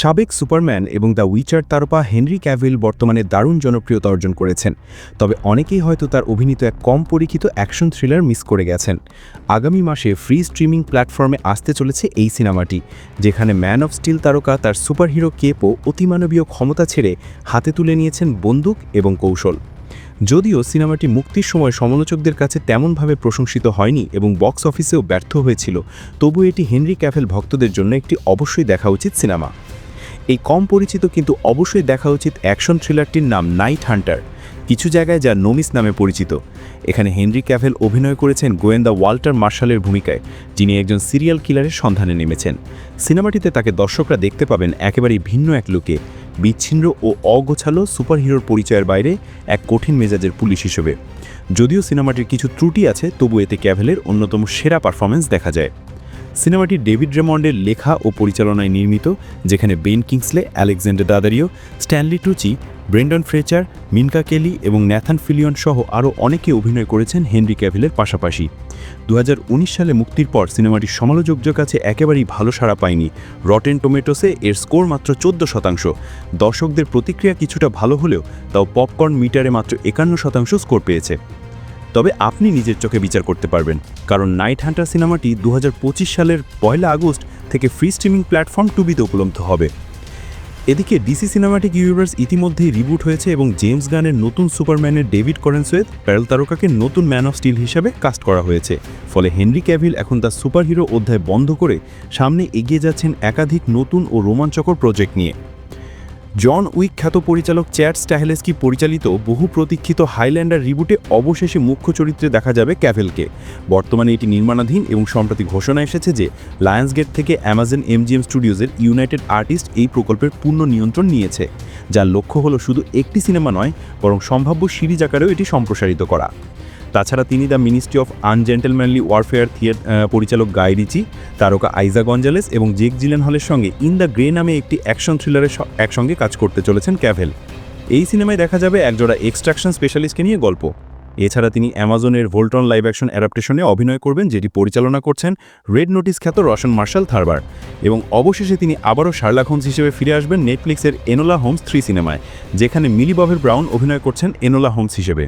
সাবেক সুপারম্যান এবং the Witcher তারকা হেনরি ক্যাভিল বর্তমানে দারুণ জনপ্রিয়তা অর্জন করেছেন। তবে অনেকেই হয়তো তার অভিনীত এক কম পরিচিত অ্যাকশন থ্রিলার মিস করে গেছেন। আগামী মাসে ফ্রি স্ট্রিমিং প্ল্যাটফর্মে আসতে চলেছে এই সিনেমাটি, যেখানে ম্যান অফ স্টিল তারকা তার সুপারহিরো কেপও অতিমানবীয় ক্ষমতা ছেড়ে হাতে তুলে নিয়েছেন বন্দুক এবং কৌশল। যদিও সিনেমাটি মুক্তির সময় সমালোচকদের কাছে তেমনভাবে প্রশংসিত হয়নি এবং বক্স অফিসেও ব্যর্থ হয়েছিল, তবু এটি হেনরি ক্যাভেল ভক্তদের জন্য একটি অবশ্যই দেখা উচিত সিনেমা। এই কম পরিচিত কিন্তু অবশ্যই দেখা উচিত অ্যাকশন থ্রিলারটির নাম নাইট হান্টার, কিছু জায়গায় যা নোমিস নামে পরিচিত। এখানে হেনরি ক্যাভেল অভিনয় করেছেন গোয়েন্দা ওয়াল্টার মার্শালের ভূমিকায়, যিনি একজন সিরিয়াল কিলারের সন্ধানে নেমেছেন। সিনেমাটিতে তাকে দর্শকরা দেখতে পাবেন একেবারেই ভিন্ন এক লুকে, বিচ্ছিন্ন ও অগোছালো সুপারহিরোর পরিচয়ের বাইরে এক কঠিন মেজাজের পুলিশ হিসেবে। যদিও সিনেমাটির কিছু ত্রুটি আছে, তবু এতে ক্যাভেলের অন্যতম সেরা পারফরমেন্স দেখা যায়। সিনেমাটি ডেভিড রেমন্ডের লেখা ও পরিচালনায় নির্মিত, যেখানে Ben Kingsley Alexander Daddario, Stanley Tucci, Brendan Fraser, Minka Kelly এবং ন্যাথান ফিলিয়ন সহ আরও অনেকে অভিনয় করেছেন হেনরি ক্যাভিলের পাশাপাশি। দু হাজার উনিশ সালে মুক্তির পর সিনেমাটি সমালোচকদের কাছে একেবারেই ভালো সাড়া পায়নি। রটেন টোমেটোসে এর স্কোর মাত্র চোদ্দ শতাংশ। দর্শকদের প্রতিক্রিয়া কিছুটা ভালো হলেও তাও পপকর্ন মিটারে মাত্র একান্ন শতাংশ স্কোর পেয়েছে। তবে আপনি নিজের চোখে বিচার করতে পারবেন, কারণ নাইট হান্টার সিনেমাটি দু হাজার পঁচিশ সালের পয়লা আগস্ট থেকে ফ্রি স্ট্রিমিং প্ল্যাটফর্ম টুবিতে উপলব্ধ হবে। এদিকে ডিসি সিনেমাটিক ইউনিভার্স ইতিমধ্যেই রিবুট হয়েছে এবং জেমস গানের নতুন সুপারম্যানের ডেভিড করেন্সওয়েথ প্যারেল তারকাকে নতুন ম্যান অফ স্টিল হিসেবে কাস্ট করা হয়েছে। ফলে হেনরি ক্যাভিল এখন তার সুপারহিরো অধ্যায় বন্ধ করে সামনে এগিয়ে যাচ্ছেন একাধিক নতুন ও রোমাঞ্চকর প্রজেক্ট নিয়ে। জন উইক খ্যাত পরিচালক চ্যাট স্ট্যাহেলেস্কি পরিচালিত বহু প্রতীক্ষিত হাইল্যান্ডার রিবুটে অবশেষে মুখ্য চরিত্রে দেখা যাবে ক্যাভেলকে। বর্তমানে এটি নির্মাণাধীন এবং সম্প্রতি ঘোষণা এসেছে যে লায়ন্সগেট থেকে অ্যামাজন এমজিএম স্টুডিওজের ইউনাইটেড আর্টিস্ট এই প্রকল্পের পূর্ণ নিয়ন্ত্রণ নিয়েছে, যার লক্ষ্য হলো শুধু একটি সিনেমা নয়, বরং সম্ভাব্য সিরিজ আকারেও এটি সম্প্রসারিত করা। তাছাড়া তিনি the Ministry of Ungentlemanly Warfare থিয়েট পরিচালক গাই রিচি, তারকা আইজা গঞ্জালেস এবং জেক জিলেন হলের সঙ্গে ইন দ্য গ্রে নামে একটি অ্যাকশন থ্রিলারের একসঙ্গে কাজ করতে চলেছেন ক্যাভেল। এই সিনেমায় দেখা যাবে একজোড়া এক্সট্রাকশন স্পেশালিস্টকে নিয়ে গল্প। এছাড়া তিনি অ্যামাজনের ভোল্টন লাইভ অ্যাকশন অ্যাডাপ্টেশনে অভিনয় করবেন, যেটি পরিচালনা করছেন রেড নোটিস খ্যাত রশন মার্শাল থারবার। এবং অবশেষে তিনি আবারও শার্লাক হোমস হিসেবে ফিরে আসবেন নেটফ্লিক্সের এনোলা হোমস থ্রি সিনেমায়, যেখানে মিলি ববের ব্রাউন অভিনয় করছেন এনোলা হোমস হিসেবে।